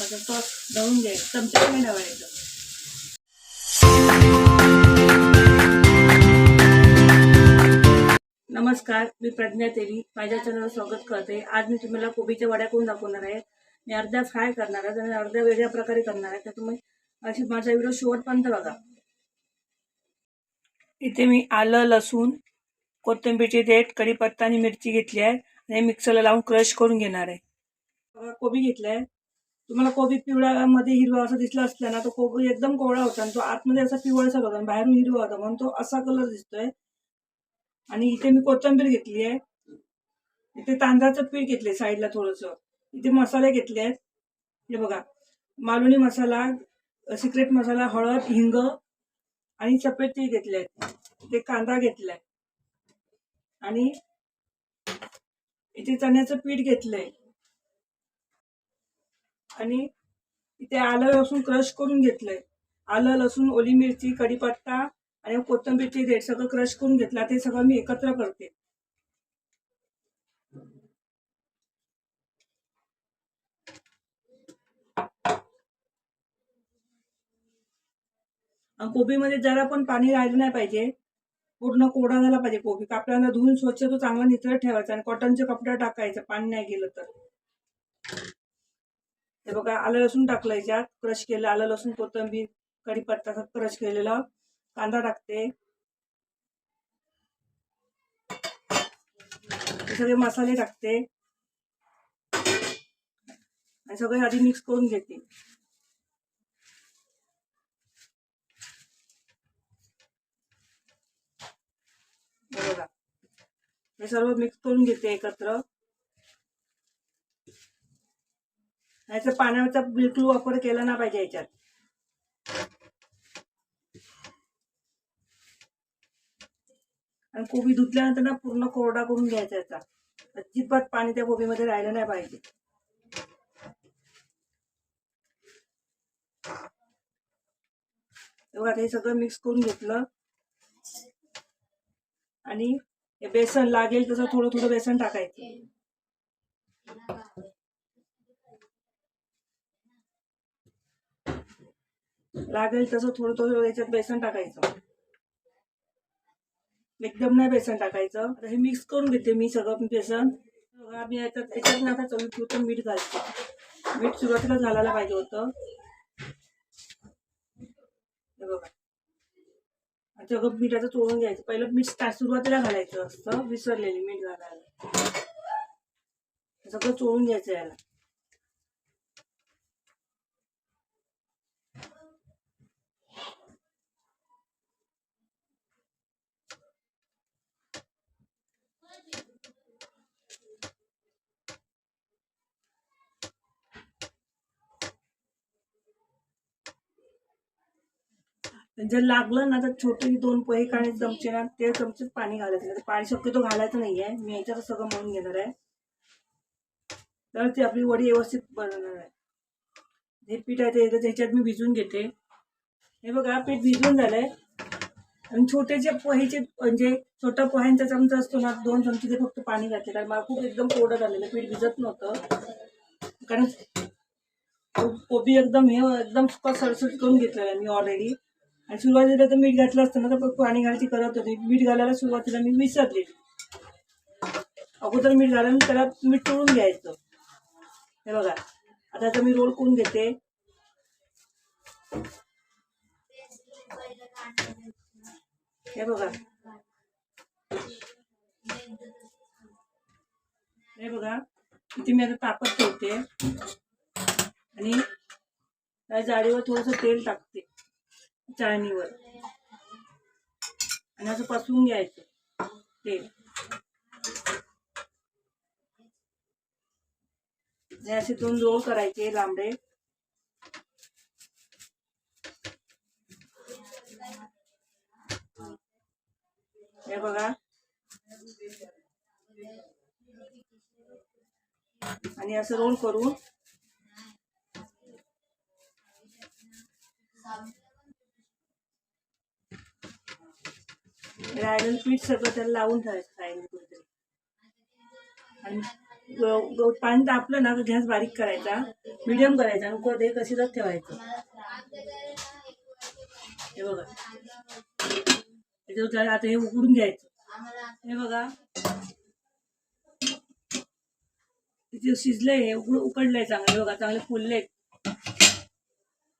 आता सॉस दळून नमस्कार मी प्रज्ञा तेली. माझ्या चॅनलवर स्वागत करते. आज मी तुम्हाला कोबीच्या वड्या करून दाखवणार आहे? मी अर्ध्या फ्राय करणार आहे आणि अर्ध्या वेगळ्या प्रकारे करणार आहे. तर तुम्ही अशी माझा व्हिडिओ शेवटपर्यंत बघा. इथे मी आलं लसूण कोथिंबीरची देठ कढीपत्ता आणि मिरची घेतली आहे. आणि मिक्सरला लावून क्रश करून घेणार आहे. बघा, कोबी घेतलाय. तुम्हाला कोबी पिवळ्यामध्ये हिरवा असा दिसला असला ना तो कोबी एकदम कोवळा होता आणि तो आतमध्ये असा पिवळासा होता आणि बाहेरून हिरवा होता म्हणून तो असा कलर दिसतोय. आणि इथे मी कोथिंबीर घेतली आहे. इथे तांदळाचं पीठ घेतलंय साईडला थोडंसं. इथे मसाले घेतले आहेत. हे बघा मालुणी मसाला सिक्रेट मसाला हळद हिंग आणि सफेद तीळ घेतले आहेत ते कांदा घेतलाय. आणि इथे चण्याचं पीठ घेतलंय. आणि इथे आलं लसूण क्रश करून घेतलंय. आलं लसूण ओली मिरची कढीपत्ता आणि कोथिंबीरची रेट सगळं क्रश करून घेतला. ते सगळं मी एकत्र करते. कोबीमध्ये जरा पण पाणी राहिलं नाही पाहिजे. पूर्ण कोरडा झाला पाहिजे कोबी. कापड्यांना धुवून स्वच्छ तो चांगला निथळत ठेवायचा आणि कॉटनचे कपडे टाकायचं पाणी नाही गेलं तर. हे बघा आलं लसूण टाकलं याच्यात क्रश केलं आलं लसूण कोथिंबीर कढीपत्ता क्रश केलेला. कांदा टाकते. हे सगळे मसाले टाकते. आणि सगळे आधी मिक्स करून घेते हे बघा हे सर्व मिक्स करून घेते एकत्र. ह्याचा पाण्याचा बिलकुल वापर केला ना पाहिजे याच्यात. आणि कोबी धुतल्यानंतर ना पूर्ण कोरडा करून घ्यायचा याचा. अजिबात पाणी त्या कोबीमध्ये राहिलं नाही पाहिजे. तेव्हा हे सगळं मिक्स करून घेतलं. आणि हे बेसन लागेल तसं थोडं थोडं बेसन टाकायचं. लागेल तसं थोडं थोडं याच्यात बेसन टाकायचं. एकदम नाही बेसन टाकायचं. आता हे मिक्स करून घेते मी सगळं बेसन. मी याच्यात याच्यात ना आता चवीपुरतं मीठ घालते. मीठ सुरुवातीला घालायला पाहिजे होतं. हे बघा. आता सगळं मिठाचं चोळून घ्यायचं. पहिलं मीठ स्टार्ट सुरुवातीला घालायचं असतं विसरलेली मीठ घालायला. सगळं चोळून घ्यायचं याला. जर लागलं ना तर छोटे दोन पोहे काढायचे चमचे ना ते चमचेच पाणी घालायचं. नाही. पाणी शक्यतो घालायचं नाही आहे मी याच्यात सगळं म्हणून घेणार आहे. तर ती आपली वडी व्यवस्थित बनवणार आहे. हे पीठ आहे ते त्याच्यात मी भिजवून घेते. हे बघा पीठ भिजवून झालंय. आणि छोटे जे पोहेचे म्हणजे छोटा पोह्यांचा चमचा असतो ना दोन चमचे ते फक्त पाणी घातले. कारण मला खूप एकदम कोरडं झालेलं पीठ भिजत नव्हतं. कारण कोबी एकदम हे एकदम सुका सडसड करून घेतलेला आहे मी ऑलरेडी आणि सुरुवातीला तर मीठ घातलं असतं ना तर पाणी घालायची करत होती. मीठ घालायला सुरुवातीला मी विसरले अगोदर मीठ घालून त्याला मीठ तोडून घ्यायचं. हे बघा. आता तर मी रोल करून घेते. हे बघा. हे बघा. इथे मी आता तापत ठेवते. आणि त्या जाळीवर थोडंसं तेल टाकते. चाळणीवर. आणि असं पसवून घ्यायचं. तेल आणि असे दोन रोल करायचे लांबडे. हे बघा. आणि असं रोल करून. राहिलेलं पीठ सगळं त्याला लावून ठेवायचं साईडने कुठेतरी आणि ग- पाणी तापलं ना तर गॅस बारीक करायचा मिडियम करायचा आणि उकळत ते अशीच ठेवायचं. हे बघा. त्याच्यावर आता हे उकडून घ्यायचं. हे बघा. तिथे शिजलंय हे उकड उकडलंय चांगलं. हे बघा चांगले फुलले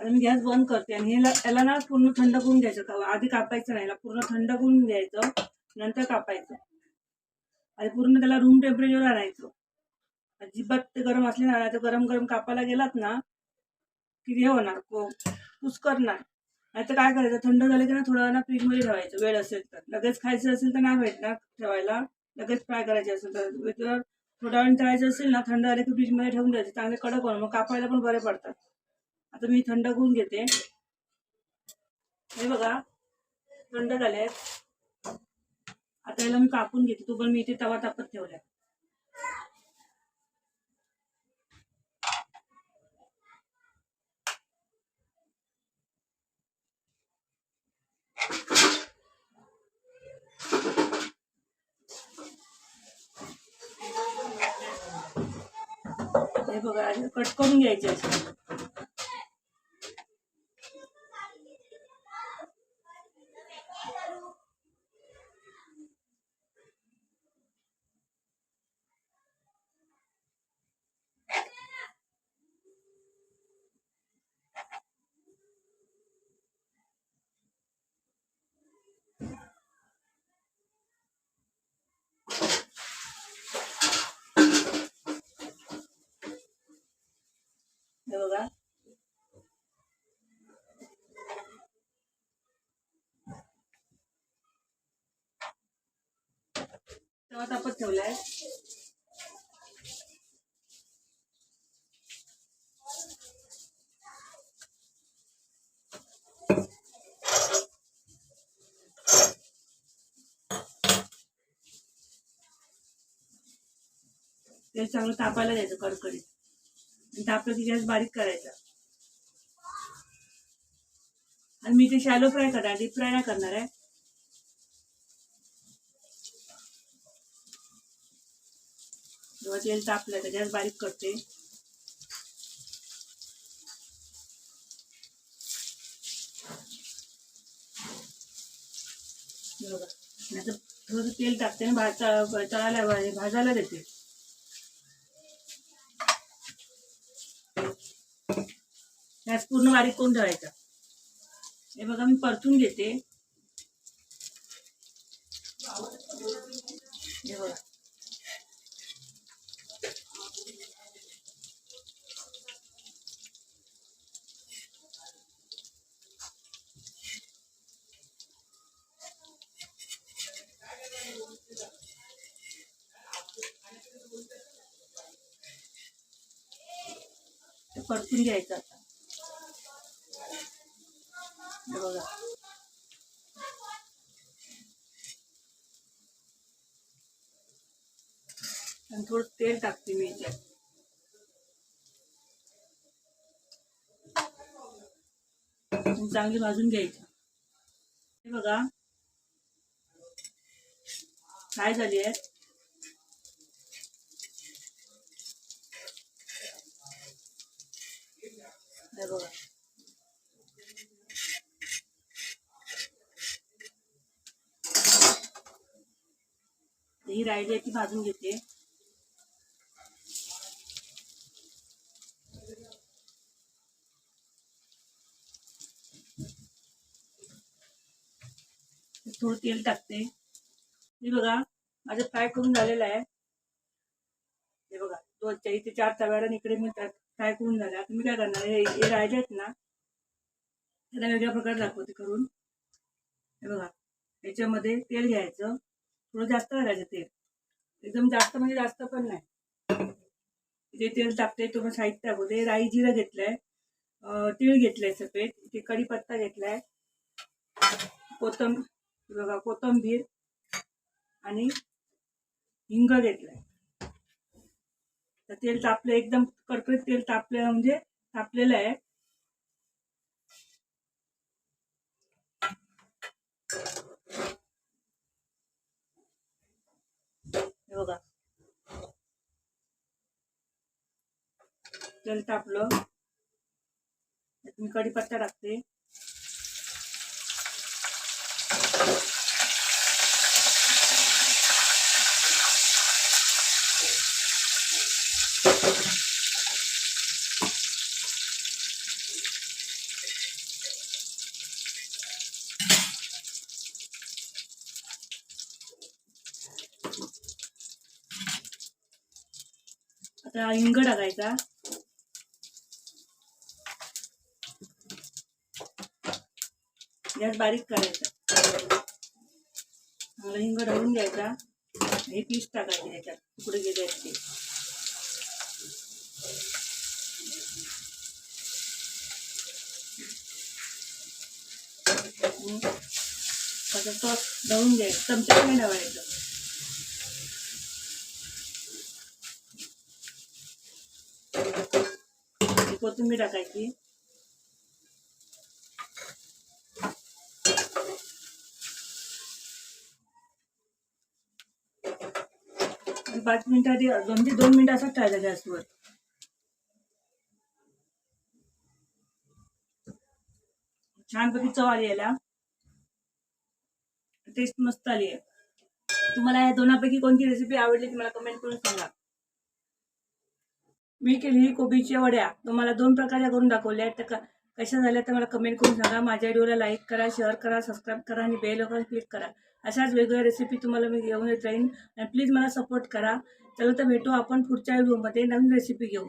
आता मी गॅस बंद करते आणि हे याला ना पूर्ण थंड करून घ्यायचं. का आधी कापायचं नाही पूर्ण थंड करून घ्यायचं नंतर कापायचं. आणि पूर्ण त्याला रूम टेम्परेचर आणायचं. अजिबात ते गरम असले ना तर गरम गरम कापायला गेलात ना की हे होणार को कुसकरणार नाही तर काय करायचं थंड झालं की ना थोडं ना फ्रीजमध्ये ठेवायचं वेळ असेल तर. लगेच खायचं असेल तर नाही भेटणार ठेवायला लगेच फ्राय करायचे असेल तर. थोडा थोड्या वेळ तळायचं असेल ना थंड झालं की फ्रीजमध्ये ठेवून द्यायचे चांगले कडक होणार. मग कापायला पण बरे पडतात. आता मी थंड करून घेते. हे बघा थंड झाले आता याला मी कापून घेते. तो पण मी इथे तवा तापत ठेवलाय. हे बघा कट करून घ्यायचे असे हे बघा तेव्हा तापत ठेवलाय. ते चांगलं तापायला द्यायचं कडकडीत. आणि तापलं की गॅस बारीक करायचा. आणि मी ते शॅलो फ्राय करणार डीप फ्राय नाही करणार आहे. जेव्हा तेल तापलं तर गॅस बारीक करते. बघा थोडंसं तेल टाकते आणि तळायला भाजायला देते. गॅस पूर्ण बारीक करून ठेवायचा. हे बघा मी परतून घेते हे बघा ते परतून घ्यायचं आता. बघा. आणि थोडं तेल टाकते मी याच्यात. चांगली भाजून घ्यायची. हे बघा. काय झाली आहे? हे बघा ही राहिली आहे ती भाजून घेते थोडं तेल टाकते हे। बघा माझं फ्राय करून हे चार इकडे काय करून झाला? तुम्ही मी काय करणार हे हे राहिले आहेत ना त्याला वेगळ्या प्रकारे दाखवते करून. हे बघा याच्यामध्ये तेल घ्यायचं. थोडं जास्त घालायचं तेल. एकदम जास्त म्हणजे जास्त पण नाही. इथे तेल टाकते तुम्ही साहित्य दाखवते. राई जिरं घेतलंय तीळ घेतलंय सफेद इथे कढीपत्ता घेतलाय कोथंब बघा कोथंबीर आणि हिंग घेतलाय. तर तेल तापलं एकदम कडकडीत तेल तापलं म्हणजे तापलेलं आहे. बघा. तेल तापलं. मी कढीपत्ता टाकते. आता हिंग टाकायचा. गॅस बारीक करायचा. चांगला हिंग ढवून घ्यायचा. हे पीस टाकायचे त्याच्यात तुकडे गेले ते. हम्म. आता तो ढवळून घ्यायचं. चमच्याने ढवळायचं. ही कोथिंबीर टाकायची. पाच मिनिटं आधी दोन ते दोन मिनिटं असंच ठेवायचं गॅसवर. छानपैकी चव आली याला. टेस्ट मस्त आली. आहे तुम्हाला या दोनापैकी कोणती रेसिपी आवडली ती मला कमेंट करून सांगा. मी केलेली कोबीच्या वड्या. तुम्हाला दोन प्रकारच्या करून दाखवल्या आहेत. त्या कशा झाल्या तर मला कमेंट करून सांगा. माझ्या व्हिडिओला लाईक करा शेअर करा सबस्क्राईब करा आणि बेल आयकॉन क्लिक करा. अशाच वेगवेगळ्या रेसिपी तुम्हाला मी घेऊन येत राहीन. आणि प्लीज मला सपोर्ट करा. चला तर भेटू आपण पुढच्या व्हिडिओमध्ये नवीन रेसिपी घेऊ